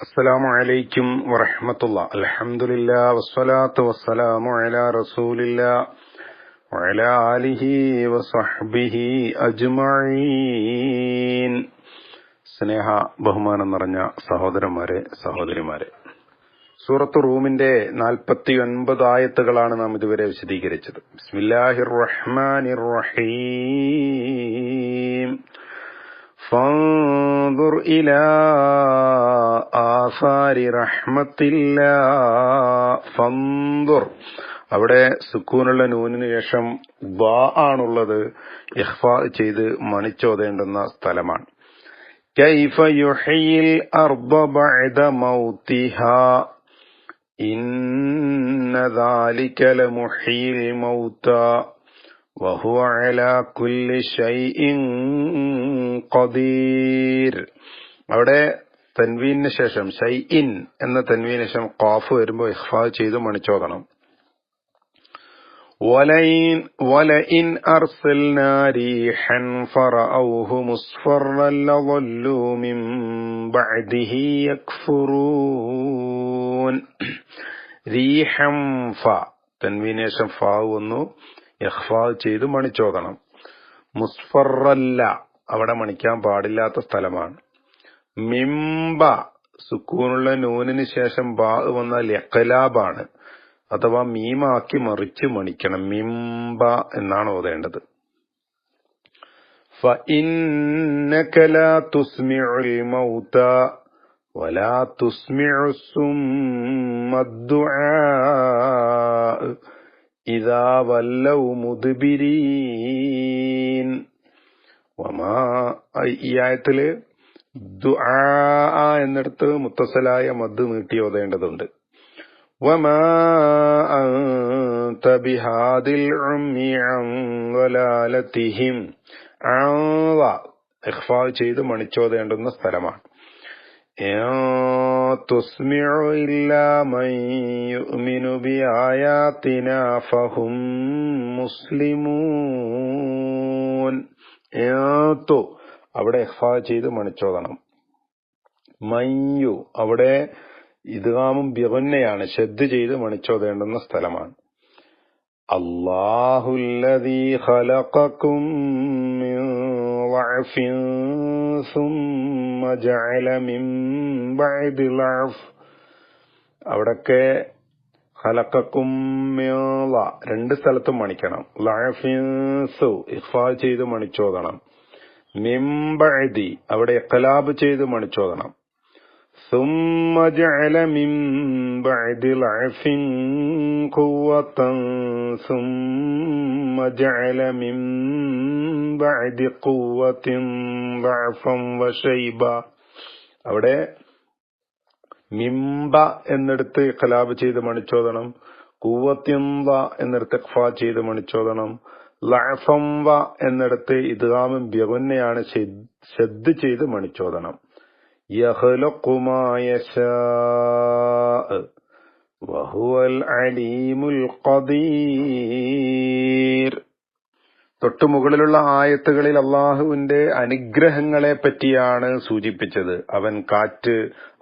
السلام عليكم ورحمة الله الحمد لله والصلاة والسلام على رسول الله وعلى آله وصحبه أجمعين സ്നേഹ ബഹുമാനം നിറഞ്ഞ സഹോദരന്മാരെ സഹോദരിമാരെ സൂറത്ത് റൂമിന്റെ നാൽപ്പത്തി ഒൻപത് ആയത്തുകളാണ് നാം ഇതുവരെ വിശദീകരിച്ചത് ബിസ്മില്ലാഹിർ റഹ്മാനിർ റഹീം فانظر إلى آثار رحمة الله فانظر അവിടെ സുക്കൂനുള്ള നൂനിന് ശേഷം വാ ആണുള്ളത് ഇഹ്ഫ ചെയ്ത് മണിച്ചോതേണ്ടുന്ന സ്ഥലമാണ് كيف يحيي الأرض بعد موتها إن ذلك لمحيي الموتى وهو على كل شيء قدير അവിടെ തൻവീനു ശേഷം ഷൈ ഇൻ എന്ന തൻവീനു ശേഷം ഖാഫ് വരുമ്പോൾ ഇഖ്ഫാ ചെയ്ത് മണിച്ചോദണം ولئن ولئن أرسلنا ريحا فرأوه مصفرا لظلوا من بعده يكفرون ريحا ف തൻവീനു ശേഷം ഫാ വന്നു ഇഖ്ഫാ ചെയ്ത് മണിച്ചോദണം മുസ്ഫറല്ല അവിടെ മണിക്കാൻ പാടില്ലാത്ത സ്ഥലമാണ് മിംബ സുക്കൂനുള്ള നൂനിന് ശേഷം ബാ വന്നാൽ യക്കലാബാണ് അഥവാ മീമാക്കി മറിച്ച് മണിക്കണം മിംബ എന്നാണ് ഓതേണ്ടത് فإنك لا تسمع الموتى ولا تسمع الصم الدعاء ഇതാ വല്ല മുദ്ബിരീൻ. വമാ ഈ ദുആ എന്നിടത്ത് മുത്തസലായ മദ് നീട്ടി ഓതേണ്ടതുണ്ട്. വമാ അൻത ബിഹാദിൽ ചെയ്ത് മണിച്ചോതേണ്ടുന്ന സ്ഥലമാണ്. تسمع إلا من يؤمن بآياتنا فهم مسلمون ഏത്തു അവിടെ ഇഖ്ഫാ ചെയ്ത് മണിച്ചോദണം മയ്യു അവിടെ ഇദ്ഗാമും ബിഗുന്നയാണ് ശ്രദ്ധ ചെയ്ത് മണിച്ചോതേണ്ടുന്ന സ്ഥലമാണ് അള്ളാഹുല്ലദീ ഖലഖക്കും മിൻ ضعف ثم جعل من بعد ضعف അവിടൊക്കെ ഖലഖക്കും മിള രണ്ട് സ്ഥലത്തും മണിക്കണം ലഅഫിൻസു ഇഖ്ഫാ ചെയ്ത് മണിച്ചോദണം മിംബഅദി അവിടെ ഇഖ്ലാബ് ചെയ്ത് മണിച്ചോദണം ثم جعل من بعد ضعف قوة ثم جعل من بعد قوة ضعفا وشيبا അവിടെ മിംബ എന്നിടത്ത് ഖലാബ് ചെയ്ത് മണിച്ചോദണം കൂവത്യംബ എന്നിടത്ത് ഖഫ ചെയ്ത് മണിച്ചോദണം ലഅഫംവ എന്നിടത്ത് ഇദ്ഗാമും ബിഗുന്നയാണ് ശ്രദ്ധ ചെയ്ത് മണിച്ചോദണം يخلق ما يشاء وهو العليم القدير തൊട്ടു മുകളിലുള്ള ആയത്തുകളിൽ അള്ളാഹുവിന്റെ അനുഗ്രഹങ്ങളെ പറ്റിയാണ് സൂചിപ്പിച്ചത് അവൻ കാറ്റ്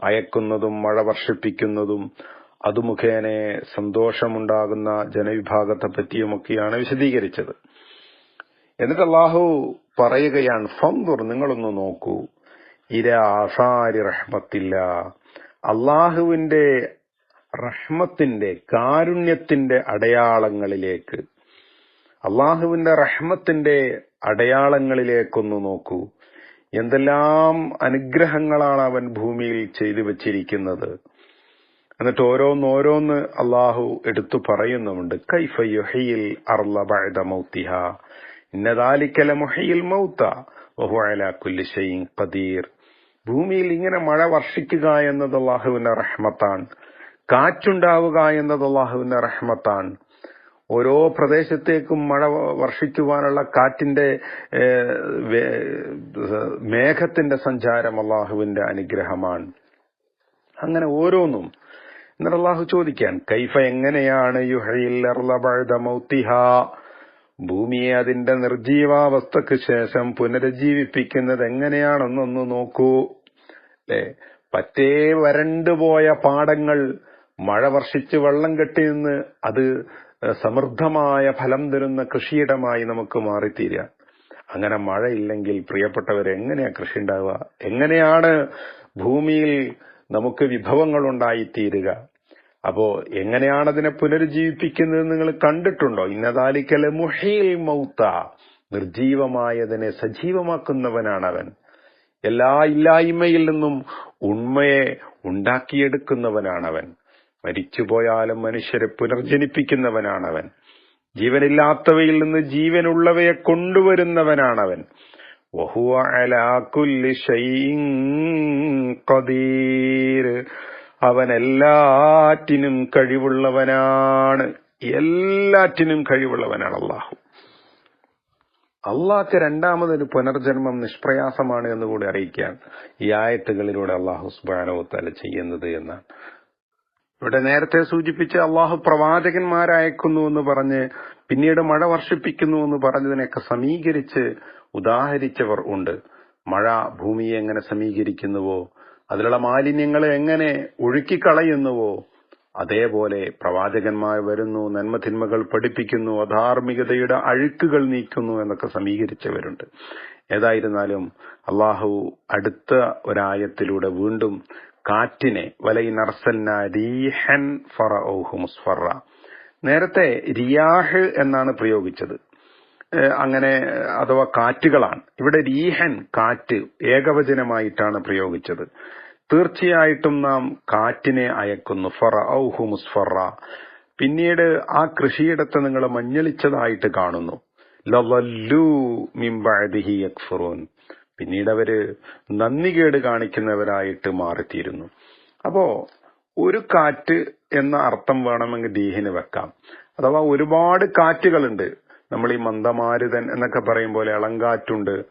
അയക്കുന്നതും മഴ വർഷിപ്പിക്കുന്നതും അത് മുഖേന സന്തോഷമുണ്ടാകുന്ന ജനവിഭാഗത്തെ പറ്റിയുമൊക്കെയാണ് വിശദീകരിച്ചത് എന്നിട്ട് അള്ളാഹു പറയുകയാണ് ഫന്തുർ നിങ്ങളൊന്ന് നോക്കൂ ഇര ആസാരി റഹ്മത്തില്ല. അള്ളാഹുവിന്റെ റഹ്മത്തിന്റെ കാരുണ്യത്തിന്റെ അടയാളങ്ങളിലേക്ക് അള്ളാഹുവിന്റെ റഹ്മത്തിന്റെ അടയാളങ്ങളിലേക്കൊന്ന് നോക്കൂ. എന്തെല്ലാം അനുഗ്രഹങ്ങളാണ് അവൻ ഭൂമിയിൽ ചെയ്തു വച്ചിരിക്കുന്നത്. എന്നിട്ട് ഓരോന്നോരോന്ന് അള്ളാഹു എടുത്തു പറയുന്നുമുണ്ട്. കൈഫയുഹയിൽ അർല ബഅദ മൗത്തിഹ. ഇന്നതാലിക്കല മുഹയിൽ മൗത്ത. വഹുഅല കുല്ലി പതീർ ഭൂമിയിൽ ഇങ്ങനെ മഴ വർഷിക്കുക എന്നത് അള്ളാഹുവിന്റെ റഹ്മത്താണ്. കാറ്റുണ്ടാവുക എന്നത് അള്ളാഹുവിന്റെ റഹ്മത്താണ്. ഓരോ പ്രദേശത്തേക്കും മഴ വർഷിക്കുവാനുള്ള കാറ്റിന്റെ മേഘത്തിന്റെ സഞ്ചാരം അള്ളാഹുവിന്റെ അനുഗ്രഹമാണ്. അങ്ങനെ ഓരോന്നും. എന്നിട്ട് അള്ളാഹു ചോദിക്കാൻ കൈഫ എങ്ങനെയാണ് യുഹയിൽ ഭൂമിയെ അതിന്റെ നിർജീവാവസ്ഥക്ക് ശേഷം പുനരുജ്ജീവിപ്പിക്കുന്നത് എങ്ങനെയാണെന്നൊന്ന് നോക്കൂ. അല്ലേ പറ്റേ വരണ്ടുപോയ പാടങ്ങൾ മഴ വർഷിച്ച് വെള്ളം കെട്ടി നിന്ന് അത് സമൃദ്ധമായ ഫലം തരുന്ന കൃഷിയിടമായി നമുക്ക് മാറിത്തീരുക അങ്ങനെ മഴയില്ലെങ്കിൽ പ്രിയപ്പെട്ടവർ എങ്ങനെയാ കൃഷി ഉണ്ടാവുക? എങ്ങനെയാണ് ഭൂമിയിൽ നമുക്ക് വിഭവങ്ങൾ ഉണ്ടായിത്തീരുക? അപ്പോ എങ്ങനെയാണ് അതിനെ പുനരുജ്ജീവിപ്പിക്കുന്നത് നിങ്ങൾ കണ്ടിട്ടുണ്ടോ? ഇന്നതാലിക്കല മുഹീൽ മൗത്ത. നിർജീവമായതിനെ സജീവമാക്കുന്നവനാണ് അവൻ എല്ലാ ഇല്ലായ്മയിൽ നിന്നും ഉണ്മയെ ഉണ്ടാക്കിയെടുക്കുന്നവനാണവൻ. മരിച്ചുപോയാലും മനുഷ്യരെ പുനർജനിപ്പിക്കുന്നവനാണവൻ. ജീവനില്ലാത്തവയിൽ നിന്ന് ജീവനുള്ളവയെ കൊണ്ടുവരുന്നവനാണവൻ. വഹുവ അലാ കുല്ലി ഷൈഇൻ ഖദീർ. അവൻ എല്ലാറ്റിനും കഴിവുള്ളവനാണ്. എല്ലാറ്റിനും കഴിവുള്ളവനാണ് അള്ളാഹു. അള്ളാഹ്ക്ക് രണ്ടാമതൊരു പുനർജന്മം നിഷ്പ്രയാസമാണ് എന്ന് കൂടി അറിയിക്കാൻ ഈ ആയത്തുകളിലൂടെ അള്ളാഹു സുബാനോത്തല ചെയ്യുന്നത് എന്നാണ്. ഇവിടെ നേരത്തെ സൂചിപ്പിച്ച് അള്ളാഹു പ്രവാചകന്മാരയക്കുന്നു എന്ന് പറഞ്ഞ് പിന്നീട് മഴ വർഷിപ്പിക്കുന്നു എന്ന് പറഞ്ഞതിനെയൊക്കെ സമീകരിച്ച് ഉദാഹരിച്ചവർ ഉണ്ട്. മഴ ഭൂമിയെ എങ്ങനെ സമീകരിക്കുന്നുവോ അതിലുള്ള മാലിന്യങ്ങളെ എങ്ങനെ ഒഴുക്കിക്കളയുന്നുവോ അതേപോലെ പ്രവാചകന്മാർ വരുന്നു നന്മതിന്മകൾ പഠിപ്പിക്കുന്നു അധാർമികതയുടെ അഴുക്കുകൾ നീക്കുന്നു എന്നൊക്കെ സമീകരിച്ചവരുണ്ട്. ഏതായിരുന്നാലും അള്ളാഹു അടുത്ത ഒരായത്തിലൂടെ വീണ്ടും കാറ്റിനെ വലൈനർസൽന റീഹൻ ഫറഔഹു മുസ്ഫറ. നേരത്തെ റിയാഹ് എന്നാണ് പ്രയോഗിച്ചത്. അങ്ങനെ അഥവാ കാറ്റുകളാണ്. ഇവിടെ രീഹൻ കാറ്റ് ഏകവചനമായിട്ടാണ് പ്രയോഗിച്ചത്. തീർച്ചയായിട്ടും നാം കാറ്റിനെ അയക്കുന്നു. ഫറ ഔഹു മുസ്ഫറ. പിന്നീട് ആ കൃഷിയിടത്ത് നിങ്ങൾ മഞ്ഞളിച്ചതായിട്ട് കാണുന്നു. ലവല്ലു മിംബഅദിഹി യക്ഫുറൂൻ. പിന്നീട് അവർ നന്ദികേട് കാണിക്കുന്നവരായിട്ട് മാറിത്തീരുന്നു. അപ്പോ ഒരു കാറ്റ് എന്ന അർത്ഥം വേണമെങ്കിൽ ദീഹിന് വെക്കാം. അഥവാ ഒരുപാട് കാറ്റുകളുണ്ട്. നമ്മൾ ഈ മന്ദമാരുതൻ എന്നൊക്കെ പറയും പോലെ ഇളങ്കാറ്റുണ്ട്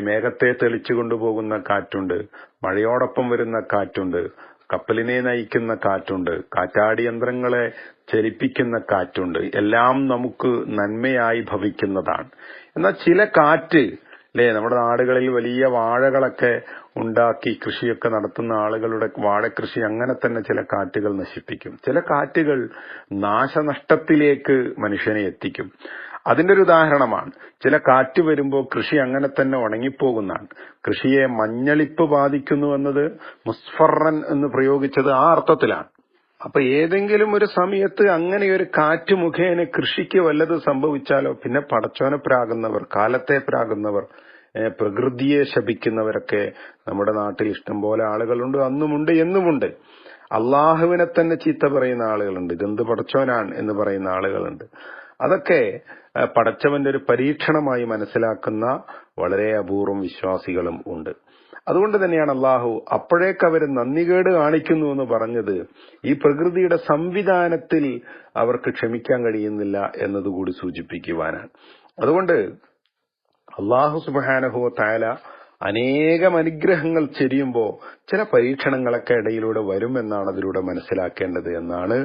മേഘത്തെ തെളിച്ചു കൊണ്ടുപോകുന്ന കാറ്റുണ്ട്. മഴയോടൊപ്പം വരുന്ന കാറ്റുണ്ട്. കപ്പലിനെ നയിക്കുന്ന കാറ്റുണ്ട്. കാറ്റാടി യന്ത്രങ്ങളെ ചലിപ്പിക്കുന്ന കാറ്റുണ്ട്. എല്ലാം നമുക്ക് നന്മയായി ഭവിക്കുന്നതാണ്. എന്നാൽ ചില കാറ്റ് അല്ലെ നമ്മുടെ നാടുകളിൽ വലിയ വാഴകളൊക്കെ ഉണ്ടാക്കി കൃഷിയൊക്കെ നടത്തുന്ന ആളുകളുടെ വാഴകൃഷി അങ്ങനെ തന്നെ ചില കാറ്റുകൾ നശിപ്പിക്കും. ചില കാറ്റുകൾ നാശനഷ്ടത്തിലേക്ക് മനുഷ്യനെ എത്തിക്കും. അതിന്റെ ഒരു ഉദാഹരണമാണ്. ചില കാറ്റ് വരുമ്പോൾ കൃഷി അങ്ങനെ തന്നെ ഉണങ്ങിപ്പോകുന്നതാണ്. കൃഷിയെ മഞ്ഞളിപ്പ് ബാധിക്കുന്നു എന്നത് മുസ്ഫറൻ എന്ന് പ്രയോഗിച്ചത് ആ അർത്ഥത്തിലാണ്. അപ്പൊ ഏതെങ്കിലും ഒരു സമയത്ത് അങ്ങനെ ഒരു കാറ്റ് മുഖേന കൃഷിക്ക് വല്ലത് സംഭവിച്ചാലോ? പിന്നെ പടച്ചോനെ പ്രാകുന്നവർ കാലത്തെ പ്രാകുന്നവർ പ്രകൃതിയെ ശപിക്കുന്നവരൊക്കെ നമ്മുടെ നാട്ടിൽ ഇഷ്ടം പോലെ ആളുകളുണ്ട്. അന്നുമുണ്ട് എന്നുമുണ്ട്. അള്ളാഹുവിനെ തന്നെ ചീത്ത പറയുന്ന ആളുകളുണ്ട്. ഇതെന്ത് പടച്ചോനാണ് എന്ന് പറയുന്ന ആളുകളുണ്ട്. അതൊക്കെ പടച്ചവന്റെ ഒരു പരീക്ഷണമായി മനസ്സിലാക്കുന്ന വളരെ അപൂർവം വിശ്വാസികളും ഉണ്ട്. അതുകൊണ്ട് തന്നെയാണ് അള്ളാഹു അപ്പോഴേക്ക് അവർ നന്ദികേട് കാണിക്കുന്നു എന്ന് പറഞ്ഞത് ഈ പ്രകൃതിയുടെ സംവിധാനത്തിൽ അവർക്ക് ക്ഷമിക്കാൻ കഴിയുന്നില്ല എന്നതുകൂടി സൂചിപ്പിക്കുവാനാണ്. അതുകൊണ്ട് അള്ളാഹു സുബാനഹു താല അനേകം അനുഗ്രഹങ്ങൾ ചെരിയുമ്പോൾ ചില പരീക്ഷണങ്ങളൊക്കെ ഇടയിലൂടെ വരുമെന്നാണ് അതിലൂടെ മനസ്സിലാക്കേണ്ടത് എന്നാണ്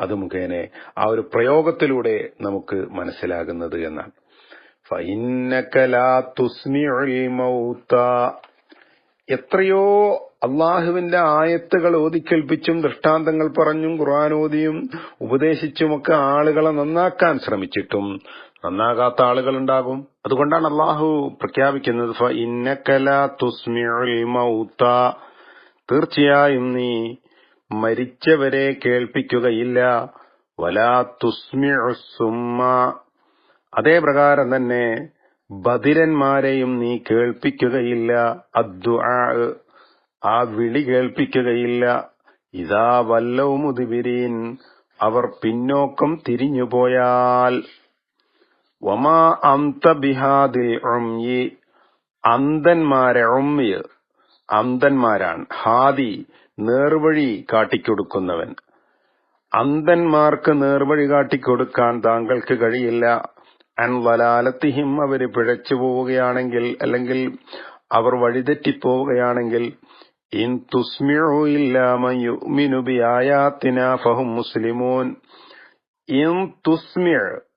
അത് മുഖേന ആ ഒരു പ്രയോഗത്തിലൂടെ നമുക്ക് മനസ്സിലാകുന്നത് എന്നാണ്. എത്രയോ അള്ളാഹുവിന്റെ ആയത്തുകൾ ഓതിക്കേൽപ്പിച്ചും ദൃഷ്ടാന്തങ്ങൾ പറഞ്ഞും ഖുർആാനോദിയും ഉപദേശിച്ചുമൊക്കെ ആളുകളെ നന്നാക്കാൻ ശ്രമിച്ചിട്ടും നന്നാകാത്ത ആളുകൾ ഉണ്ടാകും അതുകൊണ്ടാണ് അള്ളാഹു പ്രഖ്യാപിക്കുന്നത് ഇന്നക്കല തുസ്മിഉൽ മൗത." തീർച്ചയായും നീ മരിച്ചവരെ കേൾപ്പിക്കുകയില്ല. വലാ തുസ്മിഉ സുമ്മ. അതേ പ്രകാരം തന്നെ ബധിരന്മാരെയും നീ കേൾപ്പിക്കുകയില്ല. അദ്ദുആ ആ വിളി കേൾപ്പിക്കുകയില്ല. ഇതാ വല്ലവും അവർ പിന്നോക്കം തിരിഞ്ഞുപോയാൽ വമാ അന്ത ബിഹാദിൽ ഉംയി. അന്ധന്മാരെ ഉമ്മിയ് അന്ധന്മാരാണ്. ഹാദി നേർവഴി കാട്ടിക്കൊടുക്കുന്നവൻ. അന്ധന്മാർക്ക് നേർവഴി കാട്ടിക്കൊടുക്കാൻ താങ്കൾക്ക് കഴിയില്ല. അൻ വലാലത്തിഹിം അവർ പിഴച്ചു പോവുകയാണെങ്കിൽ അല്ലെങ്കിൽ അവർ വഴിതെറ്റിപ്പോവുകയാണെങ്കിൽ ഇൻ തുസ്മിഉ ഇല്ലാ മൻ യുഅ്മിനു ബിആയാത്തിന ഫഹും മുസ്ലിമോൻ. ഇൻ തുസ്മിഉ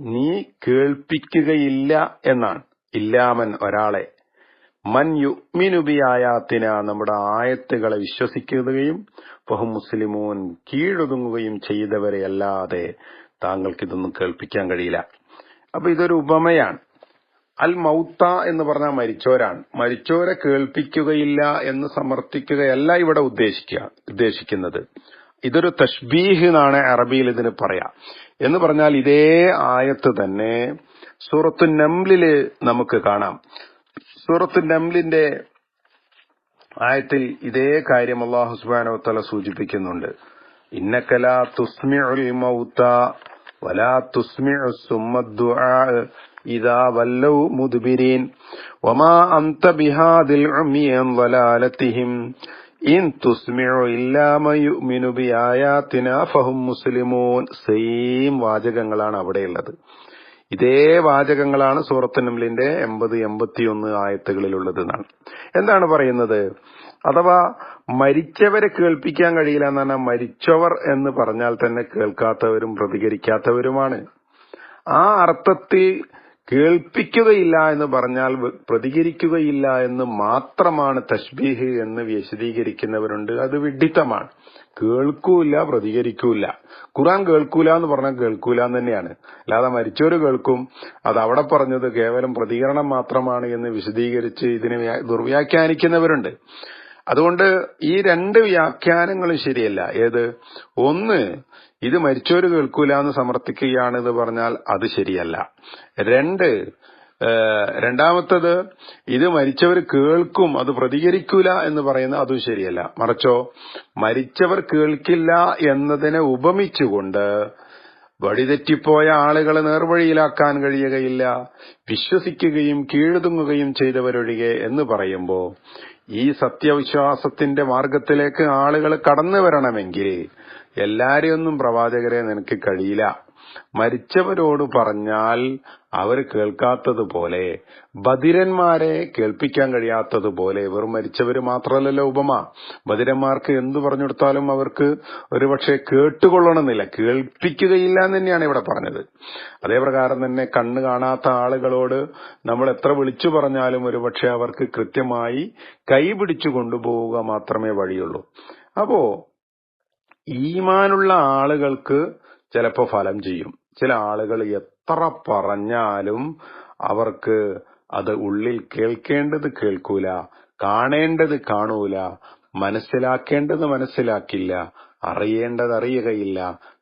നീ കേൾപ്പിക്കുകയില്ല എന്നാണ്. ഇല്ലാമൻ ഒരാളെ മൻ യുമിനുബി ആയാത്തിന നമ്മുടെ ആയത്തുകളെ വിശ്വസിക്കുകയും ഫഹും മുസ്ലിമൂൻ കീഴൊതുങ്ങുകയും ചെയ്തവരെ അല്ലാതെ താങ്കൾക്ക് ഇതൊന്നും കേൾപ്പിക്കാൻ കഴിയില്ല. അപ്പൊ ഇതൊരു ഉപമയാണ്. അൽ മൗത്ത എന്ന് പറഞ്ഞാൽ മരിച്ചോരാണ് മരിച്ചോരെ കേൾപ്പിക്കുകയില്ല എന്ന് സമർത്ഥിക്കുകയല്ല ഇവിടെ ഉദ്ദേശിക്കുക ഉദ്ദേശിക്കുന്നത്. ഇതൊരു തഷ്ബീഹ് എന്നാണ് അറബിയിൽ ഇതിന് പറയാ. എന്ന് പറഞ്ഞാൽ ഇതേ ആയത്ത് തന്നെ സൂറത്തു നംലിൽ നമുക്ക് കാണാം. സൂറത്തു നംലിന്റെ ആയത്തിൽ ഇതേ കാര്യം അള്ളാഹു സുബാനോ തല സൂചിപ്പിക്കുന്നുണ്ട്. ഇന്നക്കല തുസ്മിഉൽ മൗത്ത വലാ തുസ്മിഉ സുമ്മദ്ദുആ ഇദാ വല്ലൗ മുദ്ബിരീൻ. വമാ അന്ത ബിഹാദിൽ ളലാലതിഹിം ഇൻ തുസ്മിഉ ഇല്ലാ മൻ ബിആയാതിനാ ഫഹും മുസ്ലിമൂൻ. സെയിം വാചകങ്ങളാണ് അവിടെയുള്ളത്. ഇതേ വാചകങ്ങളാണ് സൂറത്ത് നംലിന്റെ എൺപത് എൺപത്തിയൊന്ന് ആയത്തുകളിലുള്ളത് എന്നാണ്. എന്താണ് പറയുന്നത്? അഥവാ മരിച്ചവരെ കേൾപ്പിക്കാൻ കഴിയില്ല എന്ന് പറഞ്ഞാൽ മരിച്ചവർ എന്ന് പറഞ്ഞാൽ തന്നെ കേൾക്കാത്തവരും പ്രതികരിക്കാത്തവരുമാണ്. ആ അർത്ഥത്തിൽ കേൾപ്പിക്കുകയില്ല എന്ന് പറഞ്ഞാൽ പ്രതികരിക്കുകയില്ല എന്ന് മാത്രമാണ് തശ്ബീഹ് എന്ന് വിശദീകരിക്കുന്നവരുണ്ട്. അത് വിഡിത്തമാണ്. കേൾക്കൂല പ്രതികരിക്കൂല. ഖുറാൻ കേൾക്കൂല എന്ന് പറഞ്ഞാൽ കേൾക്കൂല എന്ന് തന്നെയാണ്. അല്ലാതെ മരിച്ചവര് കേൾക്കും. അത് അവിടെ പറഞ്ഞത് കേവലം പ്രതികരണം മാത്രമാണ് എന്ന് വിശദീകരിച്ച് ഇതിനെ ദുർവ്യാഖ്യാനിക്കുന്നവരുണ്ട്. അതുകൊണ്ട് ഈ രണ്ട് വ്യാഖ്യാനങ്ങളും ശരിയല്ല. ഏത്? ഒന്ന് ഇത് മരിച്ചവര് കേൾക്കൂല എന്ന് സമർത്ഥിക്കുകയാണ് എന്ന് പറഞ്ഞാൽ അത് ശരിയല്ല. രണ്ട് രണ്ടാമത്തത് ഇത് മരിച്ചവർ കേൾക്കും അത് പ്രതികരിക്കൂല എന്ന് പറയുന്നത് അതും ശരിയല്ല. മറിച്ചോ മരിച്ചവർ കേൾക്കില്ല എന്നതിനെ ഉപമിച്ചുകൊണ്ട് വഴിതെറ്റിപ്പോയ ആളുകളെ നേർവഴിയിലാക്കാൻ കഴിയുകയില്ല വിശ്വസിക്കുകയും കീഴുതുങ്ങുകയും ചെയ്തവരൊഴികെ എന്ന് പറയുമ്പോൾ ഈ സത്യവിശ്വാസത്തിന്റെ മാർഗത്തിലേക്ക് ആളുകൾ കടന്നു വരണമെങ്കിൽ എല്ലാരെയൊന്നും പ്രവാചകരെ നിനക്ക് കഴിയില്ല. മരിച്ചവരോട് പറഞ്ഞാൽ അവർ കേൾക്കാത്തതുപോലെ ബദിരന്മാരെ കേൾപ്പിക്കാൻ കഴിയാത്തതുപോലെ ഇവർ മരിച്ചവര് മാത്രമല്ലല്ലോ ഉപമ. ബദിരന്മാർക്ക് എന്തു പറഞ്ഞു കൊടുത്താലും അവർക്ക് ഒരുപക്ഷെ കേട്ടുകൊള്ളണമെന്നില്ല. കേൾപ്പിക്കുകയില്ല എന്ന് തന്നെയാണ് ഇവിടെ പറഞ്ഞത്. അതേപ്രകാരം തന്നെ കണ്ണ് കാണാത്ത ആളുകളോട് നമ്മൾ എത്ര വിളിച്ചു പറഞ്ഞാലും ഒരുപക്ഷെ അവർക്ക് കൃത്യമായി കൈപിടിച്ചു കൊണ്ടുപോവുക മാത്രമേ വഴിയുള്ളൂ. അപ്പോ ഈമാനുള്ള ആളുകൾക്ക് ചിലപ്പോൾ ഫലം ചെയ്യും. ചില ആളുകൾ എത്ര പറഞ്ഞാലും അവർക്ക് അത് ഉള്ളിൽ കേൾക്കേണ്ടത് കേൾക്കൂല കാണേണ്ടത് കാണൂല മനസ്സിലാക്കേണ്ടത് മനസ്സിലാക്കില്ല അറിയേണ്ടത് അറിയുകയില്ല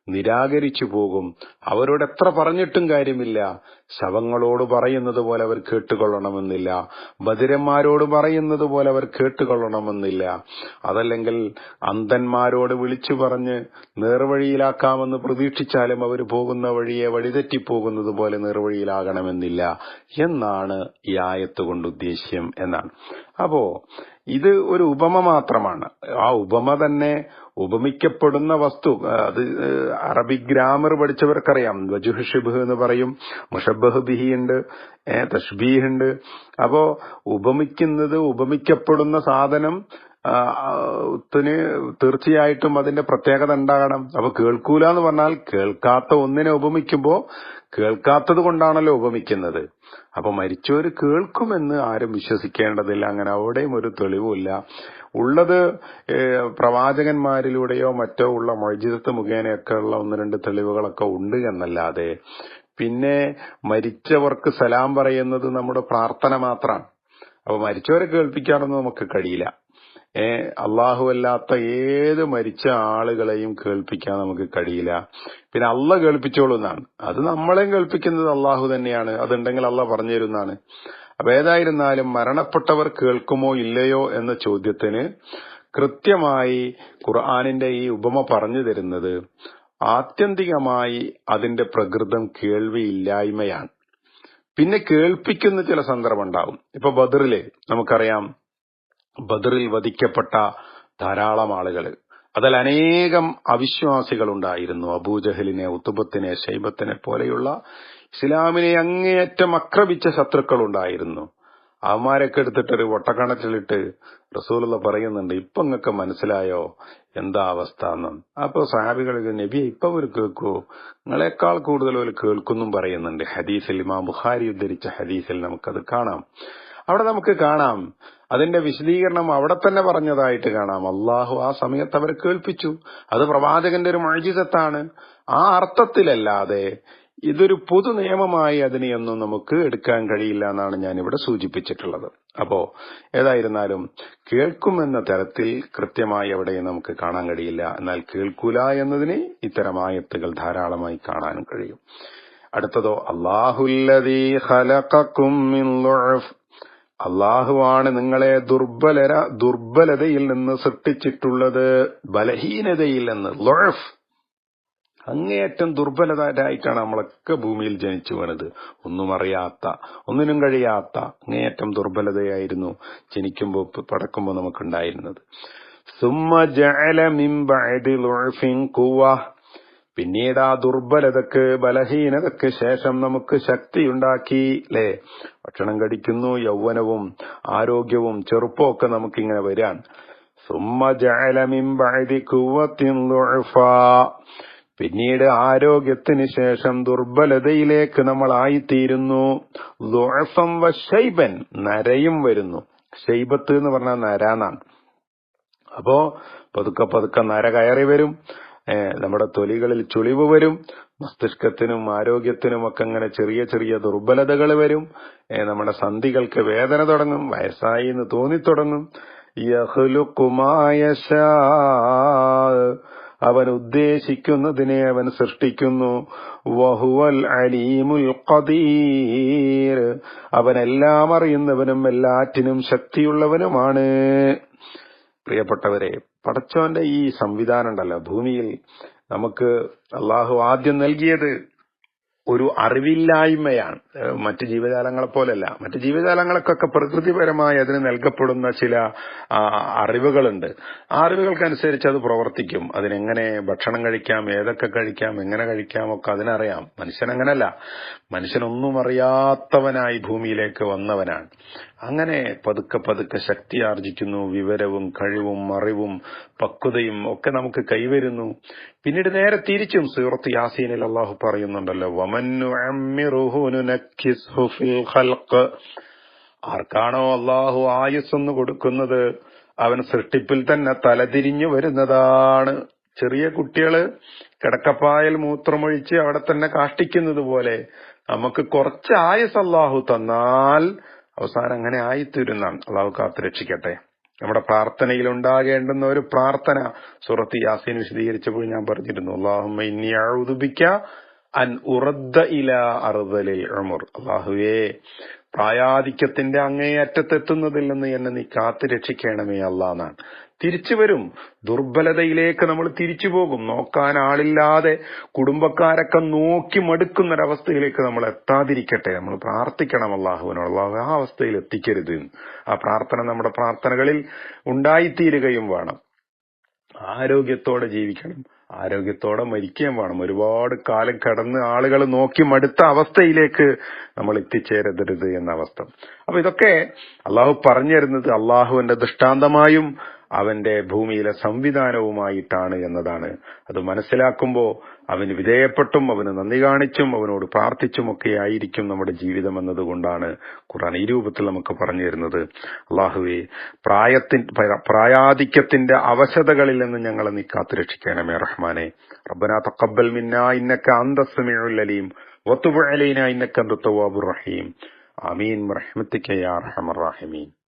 നിരാകരിച്ചു പോകും. അവരോട് എത്ര പറഞ്ഞിട്ടും കാര്യമില്ല. ശവങ്ങളോട് പറയുന്നത് പോലെ അവർ കേട്ടുകൊള്ളണമെന്നില്ല. ബദിരന്മാരോട് പറയുന്നത് പോലെ അവർ കേട്ടുകൊള്ളണമെന്നില്ല. അതല്ലെങ്കിൽ അന്ധന്മാരോട് വിളിച്ചു പറഞ്ഞ് നേർവഴിയിലാക്കാമെന്ന് പ്രതീക്ഷിച്ചാലും അവർ പോകുന്ന വഴിയെ വഴിതെറ്റിപ്പോകുന്നത് പോലെ നേർവഴിയിലാകണമെന്നില്ല. എന്നാണ് ഈ ആയത്ത് കൊണ്ട് ഉദ്ദേശ്യം എന്നാണ്. അപ്പോ ഇത് ഒരു ഉപമ മാത്രമാണ്. ആ ഉപമ തന്നെ ഉപമിക്കപ്പെടുന്ന വസ്തു അത് അറബി ഗ്രാമർ പഠിച്ചവർക്കറിയാം. വജുഹ് ഷിബ് എന്ന് പറയും മുഷബഹ് ബിഹി ഉണ്ട് തഷ്ബീഹ് ഉണ്ട്. അപ്പോ ഉപമിക്കുന്നത് ഉപമിക്കപ്പെടുന്ന സാധനം ത്തിന് തീർച്ചയായിട്ടും അതിന്റെ പ്രത്യേകത ഉണ്ടാകണം അപ്പൊ കേൾക്കൂല എന്ന് പറഞ്ഞാൽ കേൾക്കാത്ത ഒന്നിനെ ഉപമിക്കുമ്പോ കേൾക്കാത്തത് കൊണ്ടാണല്ലോ ഉപമിക്കുന്നത്. അപ്പൊ മരിച്ചവര് കേൾക്കുമെന്ന് ആരും വിശ്വസിക്കേണ്ടതില്ല. അങ്ങനെ അവിടെയും ഒരു തെളിവുമില്ല. ഉള്ളത് പ്രവാചകന്മാരിലൂടെയോ മറ്റോ ഉള്ള മൊഴിജിതത്ത് മുഖേനയൊക്കെ ഉള്ള ഒന്ന് രണ്ട് തെളിവുകളൊക്കെ ഉണ്ട് എന്നല്ലാതെ. പിന്നെ മരിച്ചവർക്ക് സലാം പറയുന്നത് നമ്മുടെ പ്രാർത്ഥന മാത്രമാണ്. അപ്പൊ മരിച്ചവരെ കേൾപ്പിക്കാനൊന്നും നമുക്ക് കഴിയില്ല. ഏ അല്ലാത്ത ഏത് മരിച്ച ആളുകളെയും കേൾപ്പിക്കാൻ നമുക്ക് കഴിയില്ല. പിന്നെ അള്ള കേൾപ്പിച്ചോളുന്നാണ് അത് നമ്മളെയും കേൾപ്പിക്കുന്നത് അള്ളാഹു തന്നെയാണ്. അതുണ്ടെങ്കിൽ അള്ള പറഞ്ഞു തരുന്നതാണ് അപ്പൊ ഏതായിരുന്നാലും മരണപ്പെട്ടവർ കേൾക്കുമോ ഇല്ലയോ എന്ന ചോദ്യത്തിന് കൃത്യമായി ഖുർആാനിന്റെ ഈ ഉപമ പറഞ്ഞു തരുന്നത് ആത്യന്തികമായി അതിന്റെ പ്രകൃതം കേൾവിയില്ലായ്മയാണ്. പിന്നെ കേൾപ്പിക്കുന്ന ചില സന്ദർഭം ഉണ്ടാവും. ഇപ്പൊ ബദറിലെ നമുക്കറിയാം ബദറിൽ വധിക്കപ്പെട്ട ധാരാളം ആളുകൾ അതിൽ അനേകം അവിശ്വാസികൾ ഉണ്ടായിരുന്നു അബൂജഹലിനെ ഉത്തുബത്തിനെ ശൈബത്തിനെ പോലെയുള്ള ഇസ്ലാമിനെ അങ്ങേയറ്റം അക്രമിച്ച ശത്രുക്കൾ ഉണ്ടായിരുന്നു അവന്മാരൊക്കെ എടുത്തിട്ടൊരു ഒട്ടക്കണറ്റിലിട്ട് റസൂലുള്ള പറയുന്നുണ്ട് ഇപ്പൊ നിങ്ങൾക്ക് മനസ്സിലായോ? എന്താ അവസ്ഥ എന്ന് അപ്പൊ സഹാബികൾ നബി ഇപ്പൊ ഒരു കേൾക്കൂ. നിങ്ങളെക്കാൾ കൂടുതൽ ഒരു കേൾക്കുന്നും പറയുന്നുണ്ട്. ഹദീസിൽ ഇമാം ബുഹാരി ഉദ്ധരിച്ച ഹദീസിൽ നമുക്കത് കാണാം. അവിടെ നമുക്ക് കാണാം. അതിന്റെ വിശദീകരണം അവിടെ തന്നെ പറഞ്ഞതായിട്ട് കാണാം. അള്ളാഹു ആ സമയത്ത് അവർ കേൾപ്പിച്ചു. അത് പ്രവാചകന്റെ ഒരു മഴജിതത്താണ് ആ അർത്ഥത്തിലല്ലാതെ ഇതൊരു പൊതു നിയമമായി അതിനെയൊന്നും നമുക്ക് എടുക്കാൻ കഴിയില്ല എന്നാണ് ഞാൻ ഇവിടെ സൂചിപ്പിച്ചിട്ടുള്ളത്. അപ്പോ ഏതായിരുന്നാലും കേൾക്കുമെന്ന തരത്തിൽ കൃത്യമായി അവിടെ നമുക്ക് കാണാൻ കഴിയില്ല. എന്നാൽ കേൾക്കൂല എന്നതിന് ഇത്തരം ആയത്തുകൾ ധാരാളമായി കാണാനും കഴിയും. അടുത്തതോ അള്ളാഹുല്ലതീ അള്ളാഹുവാണ് നിങ്ങളെ ദുർബലര ദുർബലതയിൽ നിന്ന് സൃഷ്ടിച്ചിട്ടുള്ളത് ബലഹീനതയിൽ നിന്ന്. ലൊഴഫ് അങ്ങേയറ്റം ദുർബലരായിട്ടാണ് നമ്മളൊക്കെ ഭൂമിയിൽ ജനിച്ചു വേണത് ഒന്നും അറിയാത്ത ഒന്നിനും കഴിയാത്ത അങ്ങേയറ്റം ദുർബലതയായിരുന്നു ജനിക്കുമ്പോൾ പടക്കുമ്പോൾ നമുക്കുണ്ടായിരുന്നത്. സുമ്മ ജഅല മിൻ ബഅദി ളുഅഫിൻ ഖുവ പിന്നീട് ആ ദുർബലതക്ക് ബലഹീനതക്ക് ശേഷം നമുക്ക് ശക്തിയുണ്ടാക്കി അല്ലേ ഭക്ഷണം കടിക്കുന്നു യൗവനവും ആരോഗ്യവും ചെറുപ്പമൊക്കെ നമുക്കിങ്ങനെ വരാൻ. പിന്നീട് ആരോഗ്യത്തിന് ശേഷം ദുർബലതയിലേക്ക് നമ്മൾ ആയിത്തീരുന്നു നരയും വരുന്നു. ശൈബത്ത് എന്ന് പറഞ്ഞാൽ നര എന്നാണ് അപ്പോ പതുക്കെ പതുക്കെ നര കയറി വരും. നമ്മുടെ തൊലികളിൽ ചുളിവ് വരും മസ്തിഷ്കത്തിനും ആരോഗ്യത്തിനും ഒക്കെ അങ്ങനെ ചെറിയ ചെറിയ ദുർബലതകൾ വരും. നമ്മുടെ സന്ധികൾക്ക് വേദന തുടങ്ങും വയസ്സായി എന്ന് തോന്നിത്തുടങ്ങും അവൻ ഉദ്ദേശിക്കുന്നതിനെ അവൻ സൃഷ്ടിക്കുന്നു. വഹുവൽ അലീമുൽ ഖദീർ. അവൻ എല്ലാം അറിയുന്നവനും എല്ലാറ്റിനും ശക്തിയുള്ളവനുമാണ്. പ്രിയപ്പെട്ടവരെ പടച്ചോന്റെ ഈ സംവിധാനം ഉണ്ടല്ലോ ഭൂമിയിൽ നമുക്ക് അള്ളാഹു ആദ്യം നൽകിയത് ഒരു അറിവില്ലായ്മയാണ്. മറ്റു ജീവജാലങ്ങളെ പോലെയല്ല മറ്റു ജീവജാലങ്ങൾക്കൊക്കെ പ്രകൃതിപരമായി അതിന് നൽകപ്പെടുന്ന ചില അറിവുകളുണ്ട്. ആ അറിവുകൾക്കനുസരിച്ച് അത് പ്രവർത്തിക്കും. അതിനെങ്ങനെ ഭക്ഷണം കഴിക്കാം ഏതൊക്കെ കഴിക്കാം എങ്ങനെ കഴിക്കാം ഒക്കെ അതിനറിയാം. മനുഷ്യനങ്ങനല്ല. മനുഷ്യനൊന്നും അറിയാത്തവനായി ഭൂമിയിലേക്ക് വന്നവനാണ്. അങ്ങനെ പതുക്കെ പതുക്കെ ശക്തി ആർജിക്കുന്നു. വിവരവും കഴിവും അറിവും പക്വതയും ഒക്കെ നമുക്ക് കൈവരുന്നു. പിന്നീട് നേരെ തിരിച്ചും സൂറത്ത് യാസീനിൽ അള്ളാഹു പറയുന്നുണ്ടല്ലോ ആർക്കാണോ അള്ളാഹു ആയുസ് എന്ന് കൊടുക്കുന്നത്? അവൻ സൃഷ്ടിപ്പിൽ തന്നെ തലതിരിഞ്ഞു വരുന്നതാണ്. ചെറിയ കുട്ടികൾ കിടക്കപ്പായൽ മൂത്രമൊഴിച്ച് അവിടെ തന്നെ കാഷ്ടിക്കുന്നത് പോലെ നമുക്ക് കുറച്ച് ആയുസ് അള്ളാഹു തന്നാൽ അവസാനം അങ്ങനെ ആയിത്തീരുന്നാണ്. അള്ളാഹു കാത്തു രക്ഷിക്കട്ടെ നമ്മുടെ പ്രാർത്ഥനയിൽ ഉണ്ടാകേണ്ടുന്ന ഒരു പ്രാർത്ഥന സുറത്ത് യാസീൻ വിശദീകരിച്ചപ്പോൾ ഞാൻ പറഞ്ഞിരുന്നു. അള്ളാഹുമ്മ അൻ ഉറദ്ദ ഇല അറുതലിൽ അള്ളാഹുവേ പ്രായാധിക്യത്തിന്റെ അങ്ങേയറ്റത്തെത്തുന്നതിൽ നിന്ന് എന്നെ നീ കാത്തു രക്ഷിക്കണമേ അല്ലാന്നാണ് തിരിച്ചു വരും. ദുർബലതയിലേക്ക് നമ്മൾ തിരിച്ചു പോകും. നോക്കാൻ ആളില്ലാതെ കുടുംബക്കാരൊക്കെ നോക്കി മടുക്കുന്നൊരവസ്ഥയിലേക്ക് നമ്മൾ എത്താതിരിക്കട്ടെ. നമ്മൾ പ്രാർത്ഥിക്കണം അള്ളാഹുവിനോട്. അള്ളാഹു ആ അവസ്ഥയിൽ എത്തിക്കരുത്. ആ പ്രാർത്ഥന നമ്മുടെ പ്രാർത്ഥനകളിൽ ഉണ്ടായിത്തീരുകയും വേണം. ആരോഗ്യത്തോടെ ജീവിക്കണം. ആരോഗ്യത്തോടെ മരിക്കുകയും വേണം. ഒരുപാട് കാലം കടന്ന് ആളുകൾ നോക്കി മടുത്ത അവസ്ഥയിലേക്ക് നമ്മൾ എത്തിച്ചേരരുത് എന്ന അവസ്ഥ. അപ്പൊ ഇതൊക്കെ അള്ളാഹു പറഞ്ഞു തരുന്നത് അള്ളാഹുവിന്റെ ദൃഷ്ടാന്തമായും അവന്റെ ഭൂമിയിലെ സംവിധാനവുമായിട്ടാണ് എന്നതാണ്. അത് മനസ്സിലാക്കുമ്പോൾ അവന് വിധേയപ്പെട്ടും അവന് നന്ദി കാണിച്ചും അവനോട് പ്രാർത്ഥിച്ചും ഒക്കെ ആയിരിക്കും നമ്മുടെ ജീവിതം എന്നതുകൊണ്ടാണ് ഖുറാൻ ഈ രൂപത്തിൽ നമുക്ക് പറഞ്ഞു തരുന്നത്. അള്ളാഹുവെ പ്രായത്തിൻ പ്രായാധിക്യത്തിന്റെ അവശതകളിൽ നിന്ന് ഞങ്ങളെ നീ കാത്തുരക്ഷിക്കാനമേ റഹ്മാനെ. റബ്ബനാ തഖബ്ബൽ മിന്നാ ഇന്നക അന്ത സമീഉൽ അലീം. വതുബ് അലൈനാ ഇന്നക അന്ത തവ്വാബുർ റഹീം. ആമീൻ. ബിറഹ്മതിക യാ അർഹമർ റഹീമീൻ.